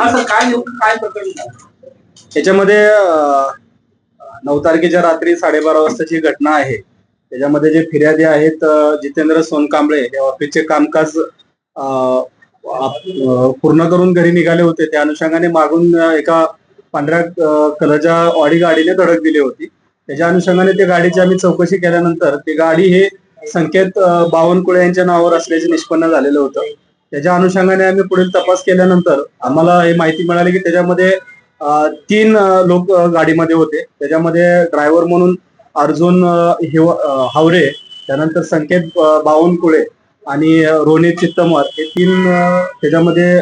असं काय नेमकं काय प्रकरण झालं? त्याच्यामध्ये अं, नऊ तारखेच्या रात्री साडेबारा वाजताची घटना आहे त्याच्यामध्ये जे फिर्यादी आहेत अं, जितेंद्र सोनकांबळे हे ऑफिसचे कामकाज अं, आप- अं, पूर्ण करून घरी निघाले होते. त्या अनुषंगाने मागून अं, एका पांढऱ्या अं, कलरच्या ऑडी गाडीने धडक दिली होती. त्याच्या अनुषंगाने त्या गाडीची आम्ही चौकशी केल्यानंतर ती गाडी हे संकेत अं, बावनकुळे यांच्या नावावर असल्याचे निष्पन्न झालेलं होतं. त्याच्या अनुषंगाने आम्ही पुढील तपास केल्यानंतर आम्हाला हे माहिती मिळाली की त्याच्यामध्ये तीन लोक गाडीमध्ये होते. त्याच्यामध्ये ड्रायव्हर म्हणून अर्जुन हिव- हावरे त्यानंतर संकेत बावनकुळे आणि रोनित चित्तमर हे तीन त्याच्यामध्ये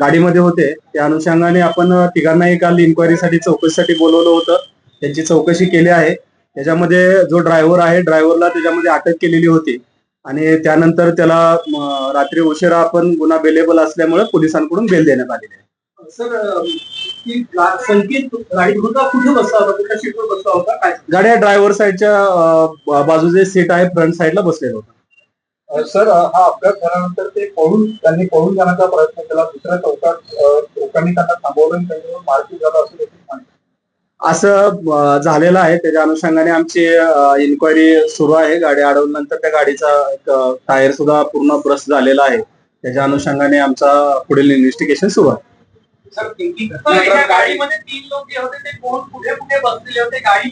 गाडीमध्ये होते. त्या अनुषंगाने आपण तिघांनाही काल इन्क्वायरीसाठी चौकशीसाठी बोलवलं होतं. त्यांची चौकशी केली आहे. त्याच्यामध्ये जो ड्रायव्हर आहे ड्रायव्हरला त्याच्यामध्ये अटक केलेली होती. आणि त्यानंतर त्याला रात्री उशिरा आपण गुन्हा बेलेबल असल्यामुळे पोलिसांकडून बेल देण्यात आलेली आहे. गाड्या ड्रायव्हर साईडच्या बाजूचे सीट आहे फ्रंट साईडला बसलेलं होतं. सर हा अपघात झाल्यानंतर ते पळून त्यांनी पळून जाण्याचा प्रयत्न केला. दुसऱ्या चौकात अ, लोकांनी त्यांना थांबवलं त्यांच्यावर मारपीट झाला असं देखील सांगितलं. असं झालेलं आहे. त्याच्या अनुषंगाने आमची इन्क्वायरी सुरू आहे. गाडी अडवल्यानंतर त्या गाडीचा एक टायर सुद्धा पूर्ण ब्रश झालेला आहे. त्याच्या अनुषंगाने आमचा पुढील इन्व्हेस्टिगेशन सुरू आहे? गाडीमध्ये तीन लोक जे होते ते कोण कुठे कुठे बसलेले होते? गाडी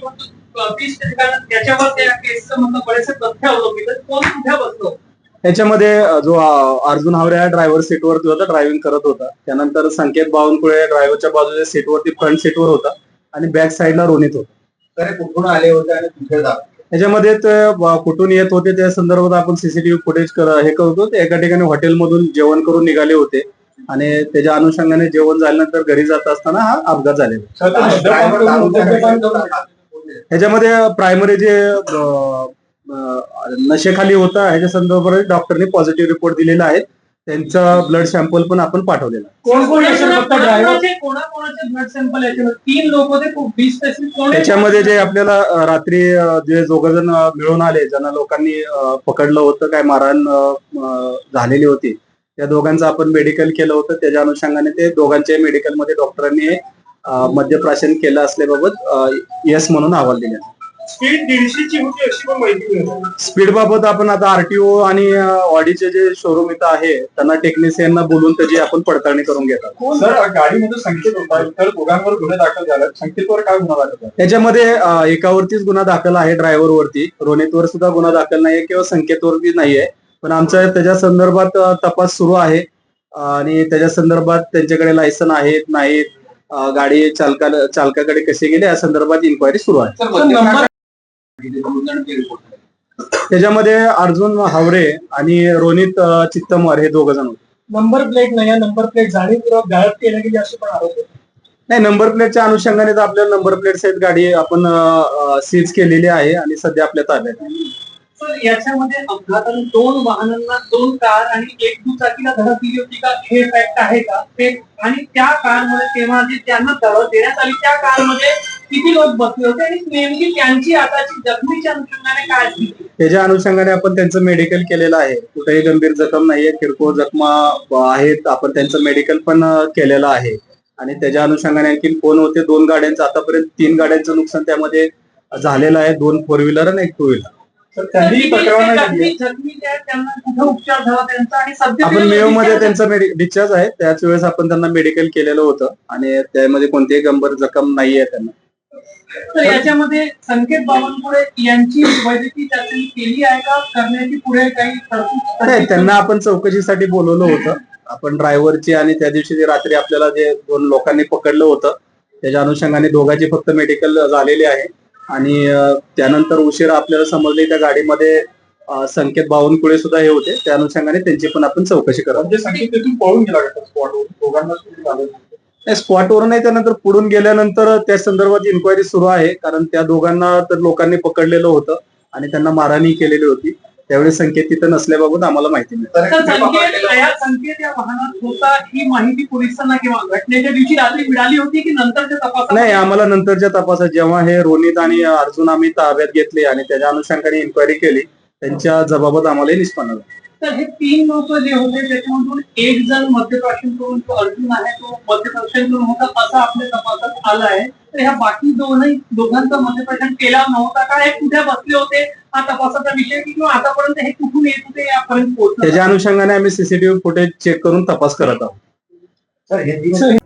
त्याच्यामध्ये जो अर्जुन हावरे हा ड्रायव्हर सीटवरती होता ड्रायव्हिंग करत होता. त्यानंतर संकेत बावनकुळे ड्रायव्हरच्या बाजूच्या सीटवरती फ्रंट सीटवर होता. आणि बॅक साईडला रोनित होता. कुठून आले होते आणि कुठे जात त्याच्यामध्ये कुठून येत होते त्या संदर्भात आपण सीसीटीव्ही फुटेज हे करतो ते एका ठिकाणी हॉटेलमधून जेवण करून निघाले होते. आणि त्याच्या अनुषंगाने जेवण झाल्यानंतर घरी जात असताना हा अपघात झालेला. ह्याच्यामध्ये प्रायमरी जे नशेखाली होता ह्याच्या संदर्भात डॉक्टरने पॉझिटिव्ह रिपोर्ट दिलेला आहे. त्यांचा ब्लड सॅम्पल पण आपण पाठवलेला आहे. कोण कोण असेल फक्त ड्रायव्हरचे कोणाकोणाचे ब्लड सॅम्पल याच्यामध्ये तीन लोक होते बी स्पेसिफिक कोण आहे? त्याच्यामध्ये जे आपल्याला अं, रात्री अं, जे दोघ जण मिळून आले ज्यांना लोकांनी अं, पकडलं होतं काय मारहाण अं, अं, झालेली होती त्या दोघांचं आपण मेडिकल केलं होतं त्याच्या अनुषंगाने ते दोघांचे मेडिकलमध्ये डॉक्टरांनी अं, मद्यप्राशन केलं असल्याबाबत यस म्हणून अहवाल दिले स्पीड दीडशेची होती अशी पण माहिती मिळते स्पीड बाबत आपण आता आरटीओ आणि ऑडीचे जे शोरूम इथं आहे त्यांना टेक्निशियनना बोलून त्याची आपण पडताळणी करून घेतात. सर गाडीमध्ये संकेत होता. तर दोघांवर गुन्हे दाखल झाले. संकेतवर काय गुन्हा दाखल झाला? त्याच्यामध्ये अं, एकावरतीच गुन्हा दाखल आहे ड्रायव्हर वरती रोनितवर सुद्धा गुन्हा दाखल नाहीये किंवा संकेतवरती नाहीये. पण आमचा त्याच्या संदर्भात अं, तपास सुरू आहे. अं, आणि त्याच्या संदर्भात त्यांच्याकडे लायसन आहेत नाहीत. अं, गाडी चालका चालकाकडे कसे गेले या संदर्भात इन्क्वायरी सुरू आहे. सर नंबर त्याच्यामध्ये अर्जुन हावरे आणि रोनित अं, चित्तमर हे दोघ जण होते नंबर प्लेट नाही नंबर प्लेट जाणीवपूर्वक गायब केल्या गेली असे पण आरोप. नाही नंबर प्लेटच्या अनुषंगाने तर आपल्याला नंबर प्लेट सहित गाडी आपण सीज केलेली आहे आणि सध्या आपल्या ताब्यात आहे. सर याच्यामध्ये अपघाताने दोन वाहनांना दोन कार आणि एक दुचाकीला धडक दिली होती का हे फॅक्ट आहे का ते आणि त्या कारमध्ये तेव्हा जे त्यांना धडक देण्यात आली त्या कारमध्ये किती लोक बसले होते आणि नेमकी त्यांची आताची जखमीच्या अनुषंगाने काय त्याच्या अनुषंगाने आपण त्यांचं मेडिकल केलेलं आहे. कुठेही गंभीर जखम नाहीये किरकोळ जखमा आहेत आपण त्यांचं मेडिकल पण केलेलं आहे. आणि त्याच्या अनुषंगाने आणखी फोन होते दोन गाड्यांचं आतापर्यंत तीन गाड्यांचं नुकसान त्यामध्ये झालेलं आहे दोन फोर व्हीलर आणि एक टू व्हीलर तर त्यांनी तक्रार नाही दिली जखमी जखमी जे आहेत त्यांना कुठे उपचार झाला त्यांचा? आणि सध्या आपण मेवमध्ये त्यांचं डिस्चार्ज आहे त्याच वेळेस आपण त्यांना मेडिकल केलेलं होतं. आणि त्यामध्ये कोणतीही गंभीर जखम नाहीये त्यांना. तर याच्यामध्ये संकेत बावनकुळे यांची वैद्यकीय चाचणी केली आहे का? करण्याची पुढे काही तरतूद नाही त्यांना आपण चौकशीसाठी बोलवलं होतं. आपण ड्रायव्हरची आणि त्या दिवशी जे रात्री आपल्याला जे दोन लोकांनी पकडलं होतं त्याच्या अनुषंगाने दोघांची फक्त मेडिकल झालेली आहे. आणि त्यानंतर उशिरा आपल्याला समजले त्या गाडीमध्ये संकेत बावनकुळे सुद्धा हे होते. त्या अनुषंगाने त्यांची पण आपण चौकशी करत म्हणजे संकेत तिथून पळून गेला नाही स्पॉटवर नाही त्यानंतर पुढून गेल्यानंतर त्या संदर्भात इन्क्वायरी सुरू आहे. कारण त्या दोघांना तर लोकांनी पकडलेलं होतं आणि त्यांना मारहाणी केलेली होती. त्यावेळी संकेत तिथं नसल्याबाबत आम्हाला माहिती मिळाली. तर तर संकेत या संकेत या वाहनात होता ही माहिती पोलिसांना किंवा घटनेच्या दिवशी रात्री मिळाली होती की नंतरच्या तपासात? नाही आम्हाला नंतरच्या तपासात जेव्हा हे रोनित आणि अर्जुन आम्ही ताब्यात घेतले आणि त्याच्या अनुषंगाने इन्क्वायरी केली त्यांच्या जबाबत आम्हाला निष्पन्न झालं. तर हे तीन लोक जे होते त्याच्यामधून एक जण मध्यप्राशन करून तो अर्जुन आहे तो मध्यप्राशन करून होता असं आपल्या तपासात आलं आहे. तर ह्या बाकी दोनही दोघांचा मध्यप्राशन केला नव्हता. का हे कुठे बसले होते हा तपासाचा विषय की किंवा आतापर्यंत हे कुठून येत होते यापर्यंत पोहोचलं त्याच्या अनुषंगाने आम्ही सीसीटीव्ही फुटेज चेक करून तपास करत आहोत. हे